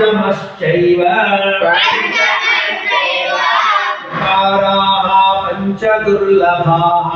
పంచమశ్చైవ చకారాः పంచ దుర్లభాः